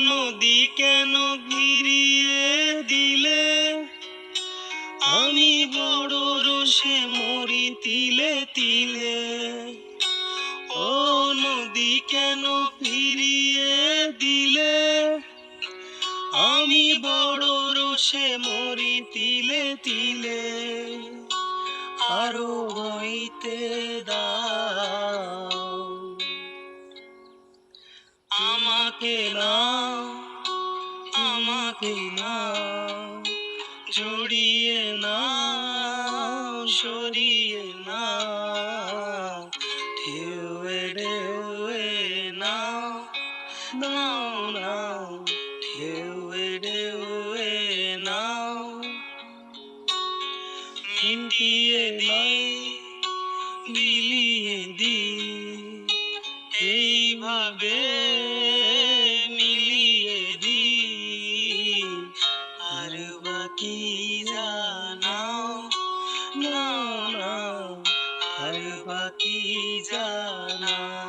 নদী কেন ফিরিয়ে দিলে? আমি বড় রসে মরি তিলে তিলে। ও নদী কেন ফিরিয়ে দিলে? আমি বড় রসে মরি তিলে তিলে। আরও হইতে দাও। আমাকে না আমাকে না জড়িয়ে না, সরিয়ে না ঢেউয়ে ঢেউয়ে না নাও নাও ঢেউয়ে ঢেউয়ে নাও মিটিয়ে দিই বিলিয়ে দিই, এইভাবে জানাও। নাও নাও আর বাকি জানাও